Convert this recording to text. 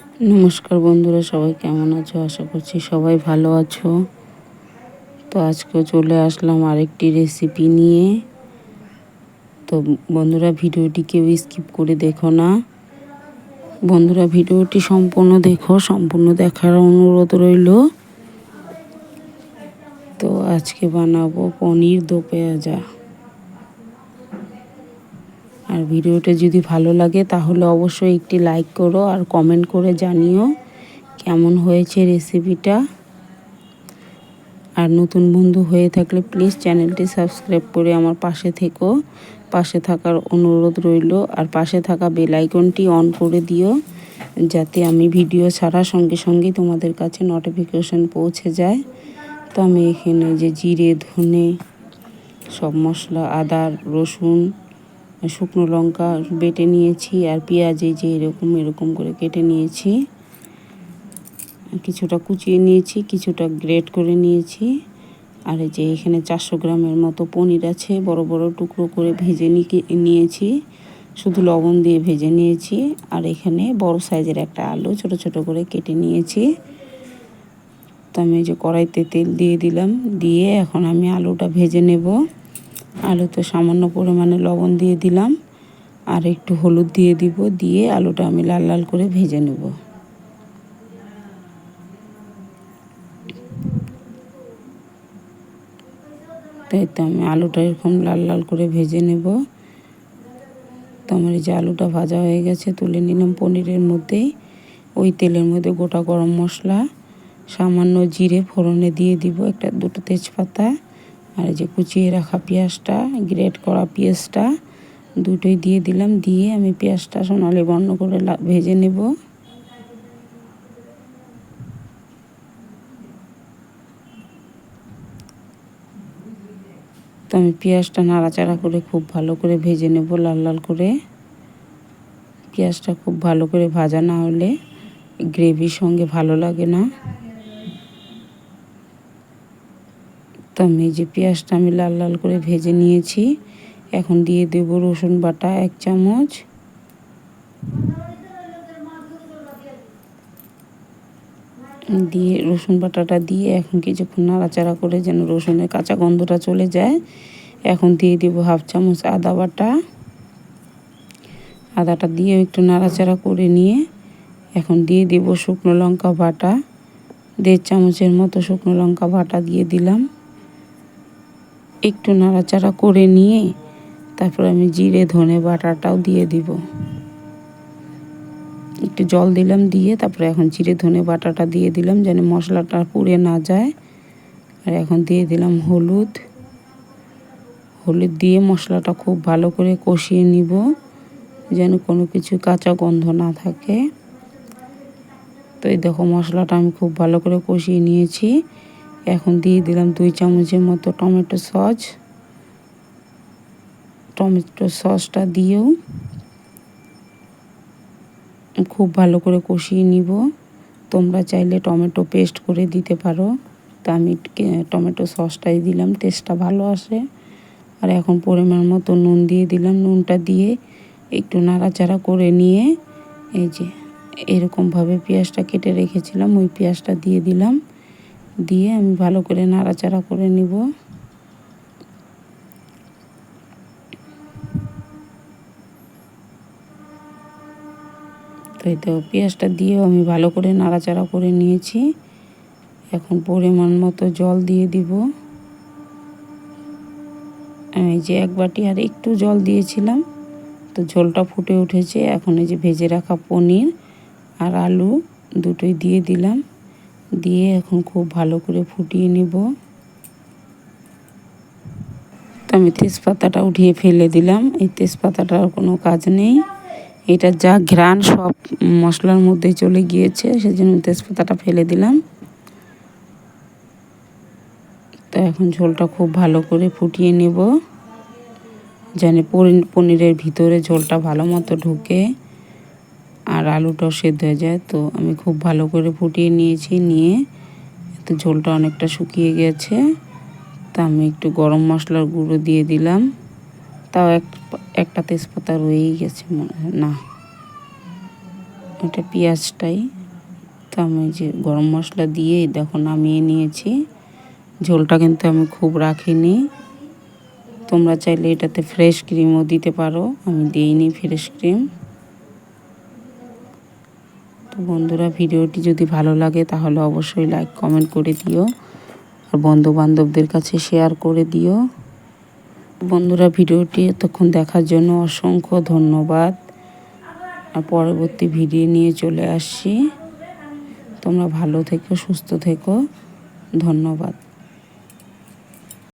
নমস্কার বন্ধুরা, সবাই কেমন আছো? আশা করছি সবাই ভালো আছো। তো আজকে চলে আসলাম আরেকটি রেসিপি নিয়ে। তো বন্ধুরা, ভিডিওটি কেউ স্কিপ করে দেখো না। বন্ধুরা, ভিডিওটি সম্পূর্ণ দেখো, সম্পূর্ণ দেখার অনুরোধ রইল। তো আজকে বানাবো পনির দো পেঁয়াজা। আর ভিডিওটা যদি ভালো লাগে, তাহলে অবশ্যই একটি লাইক করো আর কমেন্ট করে জানিও কেমন হয়েছে রেসিপিটা আর নতুন বন্ধু হয়ে থাকলে প্লিজ চ্যানেলটি সাবস্ক্রাইব করে আমার পাশে থেকো। পাশে থাকার অনুরোধ রইল আর পাশে থাকা বেলাইকনটি অন করে দিও, যাতে আমি ভিডিও ছাড়া সঙ্গে সঙ্গে তোমাদের কাছে নোটিফিকেশন পৌঁছে যায়। তো আমি এখানে যে জিরে, ধনে, সব মশলা, আদা, রসুন শুকনো লঙ্কা বেটে নিয়েছি আর পেঁয়াজ এই যে এরকম এরকম করে কেটে নিয়েছি। কিছুটা কুচিয়ে নিয়েছি, কিছুটা গ্রেট করে নিয়েছি। আর এই যে এখানে চারশো গ্রামের মতো পনির আছে, বড় বড় টুকরো করে ভেজে নিয়েছি। শুধু লবণ দিয়ে ভেজে নিয়েছি। আর এখানে বড় সাইজের একটা আলু ছোট ছোট করে কেটে নিয়েছি। তো আমি যে কড়াইতে তেল দিয়ে দিলাম, দিয়ে এখন আমি আলুটা ভেজে নেব। আলুতে সামান্য পরিমাণে লবণ দিয়ে দিলাম। আর একটু হলুদ দিয়ে দিব, দিয়ে আলুটা আমি লাল লাল করে ভেজে নেব। তাই তো আমি আলুটা এরকম লাল লাল করে ভেজে নেব। তো আমার এই যে আলুটা ভাজা হয়ে গেছে, তুলে নিলাম পনিরের মধ্যেই ওই তেলের মধ্যে গোটা গরম মশলা, সামান্য জিরে ফোড়নে দিয়ে দিব একটা, দুটো তেজপাতা। আর এই যে কুচিয়ে রাখা পেঁয়াজটা গ্রেট করা পেঁয়াজটা, দুটোই দিয়ে দিলাম, দিয়ে আমি পেঁয়াজটা সোনালি বর্ণ করে ভেজে নেব। তো আমি পেঁয়াজটা নাড়াচাড়া করে খুব ভালো করে ভেজে নেব, লাল লাল করে। পেঁয়াজটা খুব ভালো করে ভাজা না হলে গ্রেভির সঙ্গে ভালো লাগে না। তো আমি যে পেঁয়াজটা আমি লাল লাল করে ভেজে নিয়েছি, এখন দিয়ে দেব রসুন বাটা এক চামচ। দিয়ে রসুন বাটাটা দিয়ে এখন কিছুক্ষণ নাড়াচাড়া করে যেন রসুনের কাঁচা গন্ধটা চলে যায়, এখন দিয়ে দেবো হাফ চামচ আদা বাটা। আদাটা দিয়ে একটু নাড়াচাড়া করে নিয়ে এখন দিয়ে দেবো শুকনো লঙ্কা বাটা। দেড় চামচের মতো শুকনো লঙ্কা বাটা দিয়ে দিলাম। একটু নাড়াচাড়া করে নিয়ে তারপর আমি জিরে, ধনে বাটাটাও দিয়ে দিব। একটু জল দিলাম দিয়ে তারপরে এখন জিরে, ধনে বাটাটা দিয়ে দিলাম যেন মশলাটা পুড়ে না যায়। আর এখন দিয়ে দিলাম হলুদ। হলুদ দিয়ে মশলাটা খুব ভালো করে কষিয়ে নিব যেন কোনো কিছু কাঁচা গন্ধ না থাকে। তো এই দেখো মশলাটা আমি খুব ভালো করে কষিয়ে নিয়েছি। এখন দিয়ে দিলাম দুই চামচের মতো টমেটো সস। টমেটো সসটা দিয়েও খুব ভালো করে কষিয়ে নিব। তোমরা চাইলে টমেটো পেস্ট করে দিতে পারো। তা আমি টমেটো সসটাই দিলাম, টেস্টটা ভালো আসে। আর এখন পরিমাণ মতো নুন দিয়ে দিলাম। নুনটা দিয়ে একটু নাড়াচাড়া করে নিয়ে এই যে এরকমভাবে পেঁয়াজটা কেটে রেখেছিলাম, ওই পেঁয়াজটা দিয়ে দিলাম। দিয়ে আমি ভালো করে নাড়াচাড়া করে নিব। তো এই তো পেঁয়াজটা দিয়েও আমি ভালো করে নাড়াচাড়া করে নিয়েছি। এখন পরিমাণ মতো জল দিয়ে দিব। আমি যে এক বাটি আর একটু জল দিয়েছিলাম, তো ঝোলটা ফুটে উঠেছে। এখন এই যে ভেজে রাখা পনির আর আলু দুটোই দিয়ে দিলাম। দিয়ে এখন খুব ভালো করে ফুটিয়ে নেব। তো আমি তেজপাতাটা উঠিয়ে ফেলে দিলাম। এই তেজপাতাটার কোনো কাজ নেই। এটা যা ঘ্রাণ সব মশলার মধ্যে চলে গিয়েছে, সেজন্য তেজপাতাটা ফেলে দিলাম। তো এখন ঝোলটা খুব ভালো করে ফুটিয়ে নেব। যেন পনিরের ভিতরে ঝোলটা ভালো মতো ঢুকে। আর আলুটাও সেদ্ধ হয়ে যায়, তো আমি খুব ভালো করে ফুটিয়ে নিয়েছি, নিয়ে তো ঝোলটা অনেকটা শুকিয়ে গেছে। তা আমি একটু গরম মশলার গুঁড়ো দিয়ে দিলাম। তাও এক, একটা তেজপাতা রয়েই গেছে মনে না। এটা পেঁয়াজটাই। তো আমি যে গরম মশলা দিয়ে দেখো নামিয়ে নিয়েছি। ঝোলটা কিন্তু আমি খুব রাখিনি। তোমরা চাইলে এটাতে ফ্রেশ ক্রিমও দিতে পারো, আমি দিইনি ফ্রেশ ক্রিম। তো বন্ধুরা, ভিডিওটি যদি ভালো লাগে তাহলে অবশ্যই লাইক কমেন্ট করে দিও। আর বন্ধুবান্ধবদের কাছে শেয়ার করে দিও। বন্ধুরা, ভিডিওটি এতক্ষণ দেখার জন্য অসংখ্য ধন্যবাদ। আর পরবর্তী ভিডিও নিয়ে চলে আসছি। তোমরা ভালো থেকো, সুস্থ থেকো। ধন্যবাদ।